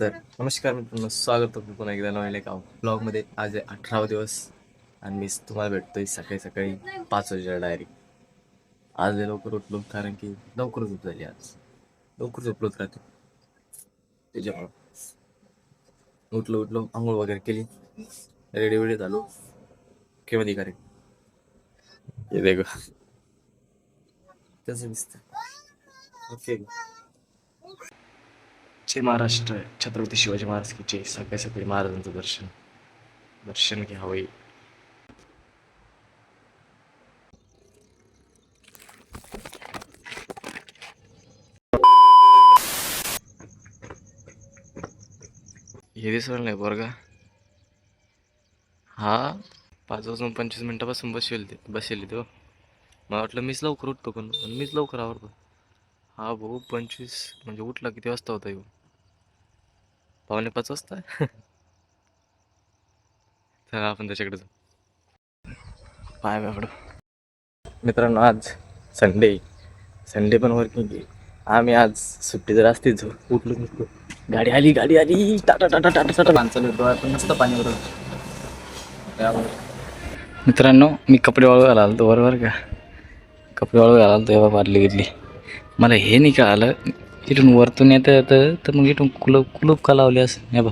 तर नमस्कार मित्रांनो स्वागत आहे पुन्हा एकदा नवीन एका ब्लॉगमध्ये आज आहे अठरावा दिवस आणि मी तुम्हाला भेटतोय सकाळी सकाळी पाच वाजेला डायरेक्ट आज लवकर उठलो कारण की लवकर झोप झाली आज. लवकर झोपलोच राहते त्याच्यामुळं उठलो उठलो आंघोळ वगैरे केली. रेडी वेडी झालो. केव्हा निघाले हे देख. कसं दिसतं ओके. जय महाराष्ट्र. छत्रपती शिवाजी महाराज की जय. सकाळी सकाळी महाराजांचं दर्शन. दर्शन घ्यावे. हे दिसलं नाही बरं का हा? पाच वाजून पंचवीस मिनिटापासून बसेल ते बसेल तो हो. मला वाटलं मीच लवकर उठतो पण पण मीच लवकर आवडतो हा भाऊ पंचवीस म्हणजे उठला किती वाजता होता येऊ पावणे पाच वाजता? चला आपण त्याच्याकडे जाऊ. पाय बाबडं. मित्रांनो आज संडे. संडे पण वर्किंग आहे. आम्ही आज सुट्टी जर असतीच हो. उठलो निघतो गाडी आली गाडी आली. टाटा टाटा टाटा टाटा माणसाला डोळ्यात पण नसतं पाणी बरोबर मित्रांनो मी कपडे वाळू घालाल तो बरोबर का? कपडे वाळू घालाल तेव्हा पारली गेली मला हे नाही कळालं. इथून वरतून येतं येतं तर मग इथून कुलूप कुलूप का लावले असं. हे बा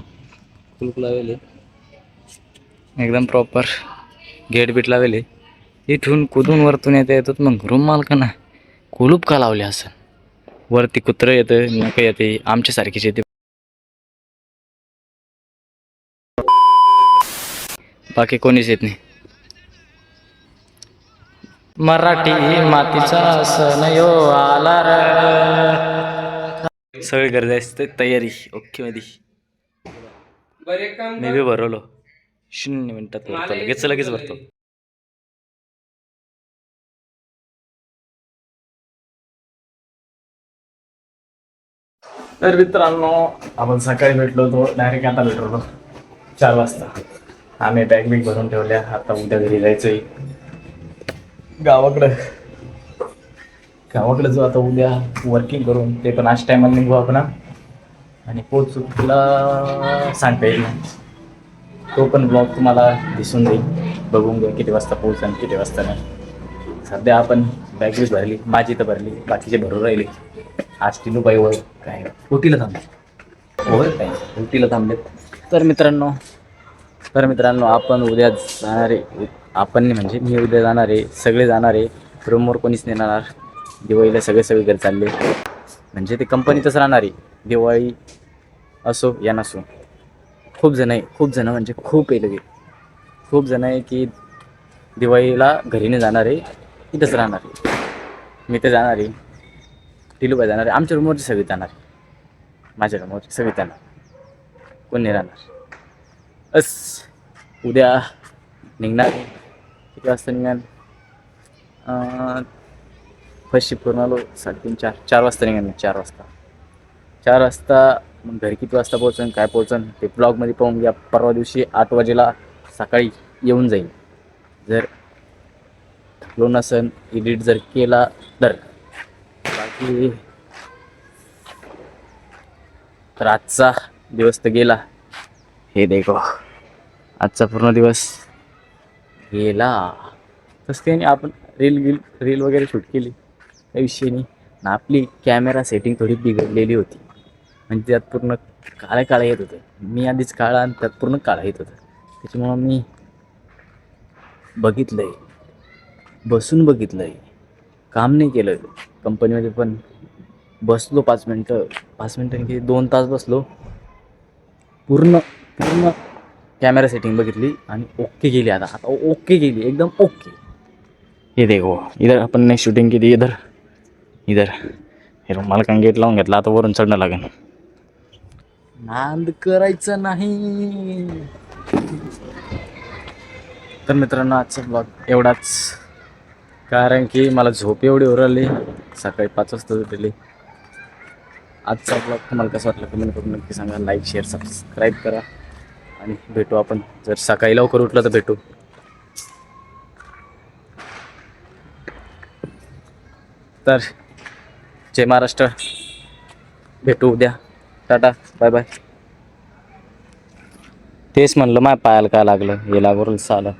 कुलूप लावले. एकदम प्रॉपर गेट बीट लावले. इथून कुदून वरतून येतं येतं मग रूम मालकांना. कुलूप का लावले असं. वरती कुत्रं येतं नका येते आमच्यासारखीच येते. बाकी कोणीच येत नाही. मराठी मातीचा सण यो आला सगळी गरज असते तयारी ओके मध्ये मी बी भरवलो. शून्य मिनिटात भरतो लगेच लगेच भरतो. तर मित्रांनो आपण सकाळी भेटलो होतो. डायरेक्ट आता भेटलो चार वाजता. आम्ही बॅग बिग भरून ठेवल्या. आता उद्या घरी जायचंय. गावाकडं. गावाकडे जो आता उद्या वर्किंग करून ते पण आज टायमाला निघू आपण. आणि पोचू तुला सांगता येईल. तो पण ब्लॉग तुम्हाला दिसून जाईल. बघून घ्या किती वाजता पोहोच आणि किती वाजता नाही. सध्या आपण बॅग बीग भरली माझी तर भरली बाकीचे भरून राहिले. आज टिनूबाई वर काय? उटीला थांबले होय? काय उटीला थांबलेत. तर मित्रांनो तर मित्रांनो आपण उद्या जाणार आपण म्हणजे मी उद्या जाणार आहे सगळे जाणार आहे रूमवर कोणीच नाही येणार दिवाळीला सगळे सगळे घरी चालले. म्हणजे ते कंपनीतच राहणार आहे दिवाळी असो या नसो. खूप जण आहे खूप जण म्हणजे खूप आहे लगे. खूप जण आहे की दिवाळीला घरी नाही जाणार आहे इथंच राहणार. आहे मी तर जाणार आहे टिलूबाई जाणार आहे आमच्या रूमवरचे सगळे जाणार. आहे माझ्या रूमवरची सगळे जाणार. कोण नाही राहणार. अस उद्या निघणार. किती वाजता निघणार? फर्स्ट शिफ्ट करून आलो साडेतीन चार चार वाजता निघाले चार वाजता. चार वाजता मग घरी किती वाजता पोहोचन काय पोहोचन ते ब्लॉगमध्ये पाहून घ्या. परवा दिवशी आठ वाजेला सकाळी येऊन जाईल. जर थकलो नसन एडिट जर केला तर. बाकी तर आजचा दिवस तर गेला. हे देखो आजचा पूर्ण दिवस गेला. तसं त्याने आपण रील गिल रील वगैरे शूट केली. काही विषय नाही आणि आपली कॅमेरा सेटिंग थोडी बिघडलेली होती. म्हणजे त्यात पूर्ण काळ्या काळं येत होतं. मी आधीच काळा आणि त्यात पूर्ण काळा येत होतं. त्याच्यामुळं मी बघितलं आहे बसून बघितलं आहे काम नाही केलं. कंपनीमध्ये पण बसलो पाच मिनटं. पाच मिनटं की दोन तास बसलो. पूर्ण पूर्ण कॅमेरा सेटिंग बघितली आणि ओके गेली आता. आता ओके गेली एकदम ओके हे देखो इधर आपण नाही शूटिंग केली इधर. इधर. हे मला गेट लावून घेतला आता वरून चढणं लागेल. नांद करायचं नाही. तर मित्रांनो आजचा ब्लॉग एवढाच. कारण की मला झोप एवढी उरली सकाळी पाच वाजता उठली. आजचा ब्लॉग तुम्हाला कसं वाटलं कमेंट करून नक्की सांगा. लाईक शेअर सबस्क्राईब करा. आणि भेटू आपण. जर सकाळी लवकर उठलं तर भेटू. तर जय महाराष्ट्र. भेटू उद्या. टाटा. Bye bye. तेच म्हणलं माय पायाला काय लागलं? हे लागवरल सालं